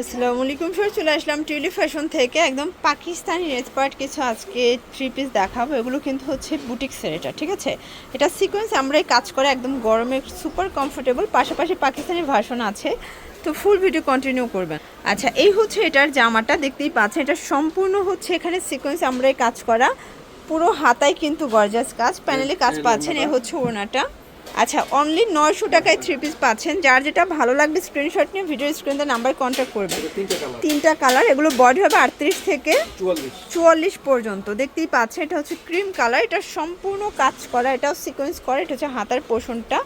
আসসালামু আলাইকুম চলে আসলাম টিউলি ফ্যাশন থেকে। একদম পাকিস্তানি রেসপার্ট কিছু আজকে থ্রি পিস দেখাবো। এগুলো কিন্তু হচ্ছে বুটিক্সের এটা ঠিক আছে? এটা সিকোয়েন্স আমরা কাজ করে একদম গরমে সুপার কমফোর্টেবল পাশাপাশি পাকিস্তানি ভার্সন আছে। তো ফুল ভিডিও কন্টিনিউ করবেন। আচ্ছা এই হচ্ছে এটার জামাটা দেখতেই পাচ্ছেন এটা সম্পূর্ণ হচ্ছে এখানে সিকোয়েন্স আমরা কাজ করা। পুরো হাতায় কিন্তু গর্জাস কাজ প্যানেলে কাজ পাচ্ছেন এ হচ্ছে ওড়নাটা। আচ্ছা অনলি নয়শো টাকায় থ্রি পিস পাচ্ছেন। যার যেটা ভালো লাগবে স্ক্রিনশট নিয়ে ভিডিও স্ক্রিনে নাম্বার কন্ট্যাক্ট করবেন। তিনটা কালার এগুলো বডি হবে আটত্রিশ থেকে চুয়াল্লিশ। পর্যন্ত। দেখতেই পাচ্ছেন এটা হচ্ছে ক্রিম কালার এটা সম্পূর্ণ কাজ করা এটাও সিকোয়েন্স করা এটা হচ্ছে হাতার পোষণটা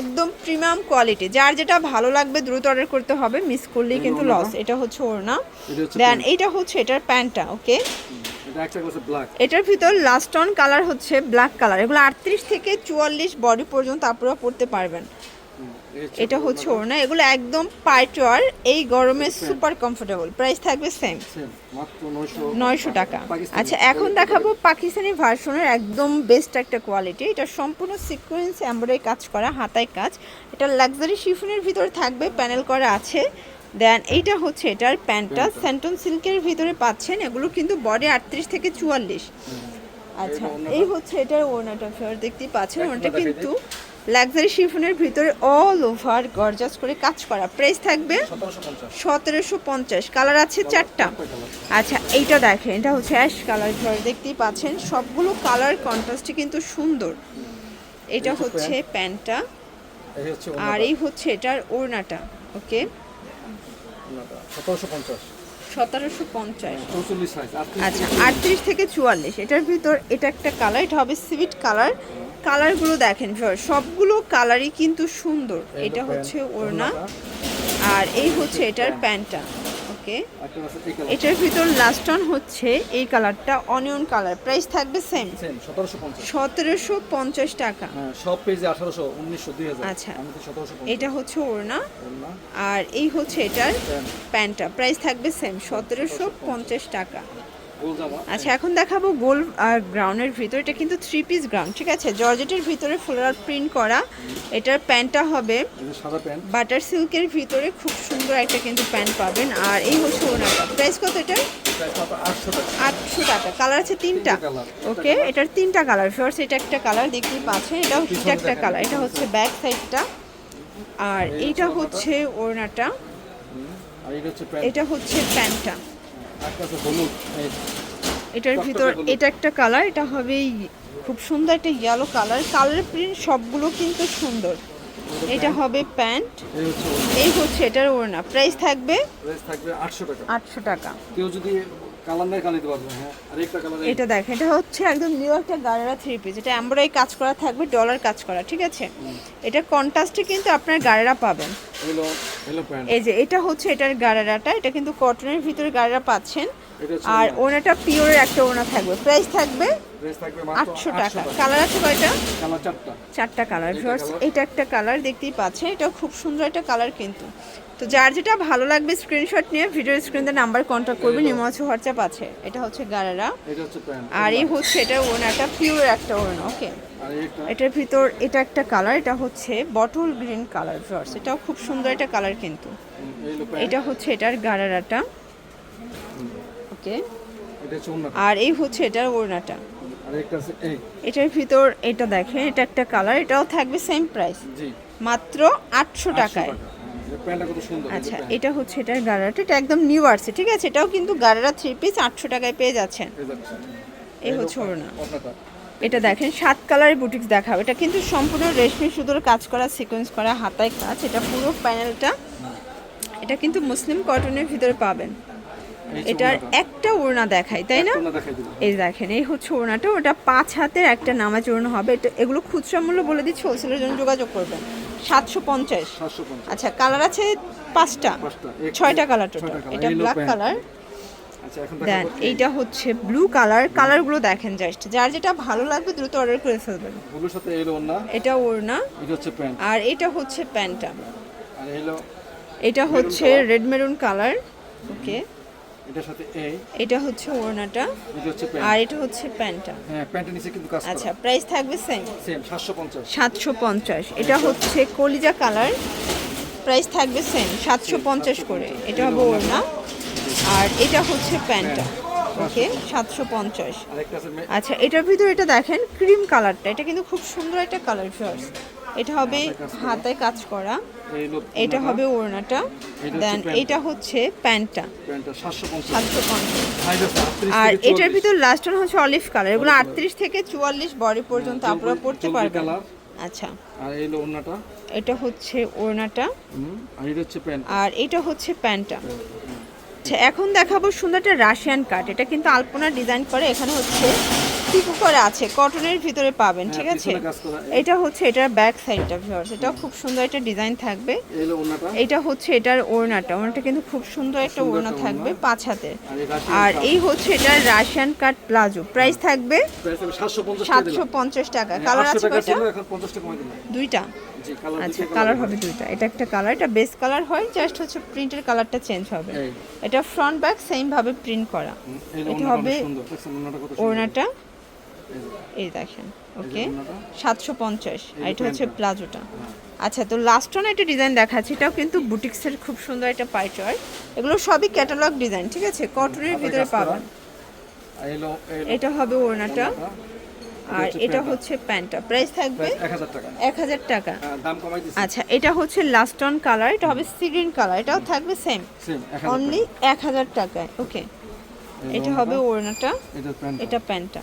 একদম প্রিমিয়াম কোয়ালিটি যার যেটা ভালো লাগবে দ্রুত অর্ডার করতে হবে মিস করলেই কিন্তু লস এটা হচ্ছে ওর এটা হচ্ছে দেন এইটা হচ্ছে এটার প্যান্টটা ওকে এটার ভিতর লাস্ট অন কালার হচ্ছে ব্ল্যাক কালার এগুলো আটত্রিশ থেকে চুয়াল্লিশ বডি পর্যন্ত আপনারা পড়তে পারবেন। এটা হচ্ছে ওড়না। এগুলো একদম পার্টওয়ার এই গরমে সুপার কমফোর্টেবল প্রাইস থাকবে সেম নয়শো টাকা। আচ্ছা এখন দেখাবো পাকিস্তানি ভার্সনের একদম বেস্ট একটা কোয়ালিটি এটা সম্পূর্ণ সিকোয়েন্স এমব্রয়ডারি কাজ করা হাতায় কাজ। এটা লাক্সারি শিফনের ভিতরে থাকবে প্যানেল করা আছে। দেন এইটা হচ্ছে এটার প্যান্টটা। স্যান্টন সিল্কের ভিতরে পাচ্ছেন এগুলো কিন্তু বডি আটত্রিশ থেকে চুয়াল্লিশ। আচ্ছা এই হচ্ছে এটার ওড়নাটা ফেয়ার দেখতেই পাচ্ছেন ওটা কিন্তু লাক্সারি শিফনের ভিতরে অল ওভার গর্জাস করে কাজ করা। প্রাইস থাকবে সতেরোশো পঞ্চাশ। কালার আছে চারটা। আচ্ছা এইটা দেখেন এটা হচ্ছে অ্যাশ কালার ঘর দেখতেই পাচ্ছেন। সবগুলো কালার কন্ট্রাস্টে কিন্তু সুন্দর। এটা হচ্ছে প্যান্টটা। আর এই হচ্ছে এটার ওড়নাটা ওকে সতেরোশো পঞ্চাশ। সতেরোশো পঞ্চাশ। আচ্ছা আটত্রিশ থেকে চুয়াল্লিশ এটার ভিতর এটা একটা কালার এটা হবে সিভিট কালার কালারগুলো দেখেন সবগুলো কালারই কিন্তু সুন্দর। এটা হচ্ছে ওড়না আর এই হচ্ছে এটার প্যান্টটা। ওকে আছে এই কালার এটার ভিতর লাস্ট অন হচ্ছে এই কালারটা অনিয়ন কালার প্রাইস থাকবে সেম সতেরোশো পঞ্চাশ। টাকা। হ্যাঁ সব পেজে আঠারোশো উনিশশো দুই আচ্ছা। এটা হচ্ছে ওড়না। আর এই হচ্ছে এটার প্যান্টটা প্রাইস থাকবে সেম সতেরোশো পঞ্চাশ টাকা। আচ্ছা এখন দেখাবো গোল আর গ্রাউন্ডের ভিতর। এটা কিন্তু থ্রি পিস গ্রাউন্ড ঠিক আছে? জর্জেটের ভিতরে ফ্লোরাল প্রিন্ট করা। এটার প্যান্টটা হবে সাদা প্যান্ট। বাটার সিল্কের ভিতরে। খুব সুন্দর একটা কিন্তু প্যান্ট পাবেন। আর এই হচ্ছে ওড়নাটা। প্রাইস কত এটার? প্রাইস আটশো টাকা। কালার আছে তিনটা? ওকে এটার তিনটা কালার ফার্স্ট এটা একটা কালার দেখতেই পাচ্ছেন। এটা হচ্ছে এটা একটা কালার এটা হচ্ছে ব্যাক সাইডটা আর হচ্ছে ওড়নাটা। এটা হচ্ছে প্যান্ট। এটা হচ্ছে প্যান্টটা। এটার ভিতর এটা একটা কালার এটা হবে খুব সুন্দর একটা ইয়েলো কালার কালার প্রিন্ট সবগুলো কিন্তু সুন্দর। এটা হবে প্যান্ট। এই হচ্ছে এই হচ্ছে এটার ওড়না। প্রাইস থাকবে প্রাইস থাকবে আটশো টাকা। আটশো টাকা। কেউ যদি কালার কালার দিতে পারবে হ্যাঁ। কালার এটা দেখেন এটা হচ্ছে একদম নিউ একটা গাড়ারা থ্রি পিস এটা এমব্রয়ডারি কাজ করা থাকবে ডলার কাজ করা ঠিক আছে? এটা কন্ট্রাস্টে কিন্তু আপনার গাড়ারা পাবেন। প্যান্ট এই যে এটা হচ্ছে এটার গাড়ারাটা এটা কিন্তু কটনের ভিতরে গাড়ারা পাচ্ছেন। আর ওনাটা পিওরের একটা ওনা থাকবে। প্রাইস থাকবে আটশো টাকা। কালার আছে কয়টা? চারটা। কালার এটা এটা একটা কালার দেখতেই পাচ্ছেন। এটাও খুব সুন্দর একটা কালার কিন্তু। তো যার যেটা ভালো লাগবে স্ক্রিনশট নিয়ে ভিডিও স্ক্রিনে নাম্বার কন্ট্যাক্ট করবেন নিমো আছে হোয়াটসঅ্যাপ আছে। এটা হচ্ছে গারারা। এটা হচ্ছে প্যান্ট আর এই হচ্ছে এটা ওনাটা পিওর একটা ওনা ওকে আর এটা? এটার ভিতর এটা একটা কালার এটা হচ্ছে বটল গ্রিন কালার ভিউয়ার্স এটাও খুব সুন্দর একটা কালার কিন্তু। এটা হচ্ছে এটার গারারাটা ওকে আর এই হচ্ছে এটার ওড়নাটা। এটার ভিতর এটা দেখেন এটা একটা কালার এটাও থাকবে সেম প্রাইস জি। মাত্র আটশো 800 টাকায়। আচ্ছা এটা হচ্ছে এটার গাড়াটা এটা একদম নিউ আসছে ঠিক আছে? এটাও কিন্তু গাড়ারা থ্রি পিস আটশো টাকায় পেয়ে যাচ্ছেন। এই হচ্ছে ওড়না। এটা দেখেন সাত কালারের বুটিক্স দেখাবে। এটা কিন্তু সম্পূর্ণ রেশমি সুতোর কাজ করা সিকোয়েন্স করা হাতায় কাজ। এটা পুরো প্যানেলটা এটা কিন্তু মুসলিম কটনের ভিতরে পাবেন। এটার একটা ওড়না দেখাই তাই না। এই দেখেন এই হচ্ছে ওড়নাটা। ওটা পাঁচ হাতের একটা নামাজ ওড়না হবে। এটা এগুলো খুচরা মূল্য বলে দিচ্ছি হোলসেলের জন্য যোগাযোগ করবেন। সাতশো পঞ্চাশ। আচ্ছা কালার আছে পাঁচটা। ছয়টা কালার টোটাল। এটা ব্ল্যাক কালার। আচ্ছা দেন এইটা হচ্ছে ব্লু কালার। কালারগুলো দেখেন জাস্ট যার যেটা ভালো লাগবে দ্রুত অর্ডার করে ফেলবেন। ব্লুর সাথে এই ওড়না? এটা ওড়না। এটা হচ্ছে প্যান্ট আর এটা হচ্ছে প্যান্টটা। আর এটা হচ্ছে রেড মেরুন কালার ওকে এটার সাথে এই এটা হচ্ছে ওড়নাটা এটা হচ্ছে আর এটা হচ্ছে প্যান্টটা। হ্যাঁ প্যান্টের নিচে কিন্তু কাজ আচ্ছা প্রাইস থাকবে সেম সেম 750 সাতশো পঞ্চাশ। এটা হচ্ছে কলিজা কালার। প্রাইস থাকবে সেম সাতশো পঞ্চাশ করে। এটা হবে ওড়না। আর এটা হচ্ছে প্যান্টটা। ওকে আছে মে- আচ্ছা এটার ভিতরে এটা দেখেন ক্রিম কালারটা। এটা কিন্তু খুব সুন্দর একটা কালার ফিয়ার্স এটা হবে হাতায় কাজ করা। এটা হবে ওড়নাটা দেন এটা হচ্ছে প্যান্টটা। আর এটার ভিতর লাস্ট ওয়ান হচ্ছে অলিভ কালার এগুলো আটত্রিশ থেকে চুয়াল্লিশ বডি পর্যন্ত আপনারা পড়তে পারবেন। আচ্ছা। আর এই ওড়নাটা। এটা হচ্ছে ওড়নাটা। আর এটা হচ্ছে প্যান্ট। আর এটা হচ্ছে প্যান্টটা। আচ্ছা এখন দেখাবো সুন্দর একটা রাশিয়ান কাট। এটা কিন্তু আলপনা ডিজাইন করে। এখানে হচ্ছে টিকু করে আছে কটনের ভিতরে পাবেন ঠিক হ্যাঁ, আছে? কাজ করা। এটা হচ্ছে এটার ব্যাক সাইডটা ভিউয়ার্স এটা খুব সুন্দর একটা ডিজাইন থাকবে। এটা হচ্ছে এটার ওড়নাটা ওড়নাটা কিন্তু খুব সুন্দর একটা ওড়না থাকবে। পাঁচ হাতের। আর এই হচ্ছে এটার রাশিয়ান কাট প্লাজো প্রাইস থাকবে সাতশো পঞ্চাশ টাকা টাকা। হ্যাঁ, কালার আছে কয়টা? দুইটা। আচ্ছা কালার হবে দুইটা। এটা একটা কালার এটা বেস কালার হয় জাস্ট হচ্ছে প্রিন্টের কালারটা চেঞ্জ হবে। এটা ফ্রন্ট ব্যাক সেম ভাবে প্রিন্ট করা। এটা হবে ওড়নাটা এই দেখেন ওকে সাতশো পঞ্চাশ আর এটা হচ্ছে প্লাজোটা হ্যাঁ। আচ্ছা তো লাস্ট ওয়ান একটা ডিজাইন দেখাচ্ছি এটাও কিন্তু বুটিক্সের খুব সুন্দর একটা পাইচর এগুলো সবই ক্যাটালগ ডিজাইন ঠিক আছে? কটনের ভিতরে পাবেন। এটা হবে ওড়নাটা। আর এটা হচ্ছে প্যান্টটা। প্রাইস থাকবে এক হাজার টাকা। হ্যাঁ, আচ্ছা এটা হচ্ছে লাস্ট অন কালার এটা হবে সিগ্রিন কালার এটাও থাকবে সেম অনলি এক হাজার টাকায় ওকে এটা হবে ওড়নাটা, ওড়নাটা এটা প্যান্ট এটা প্যান্টটা।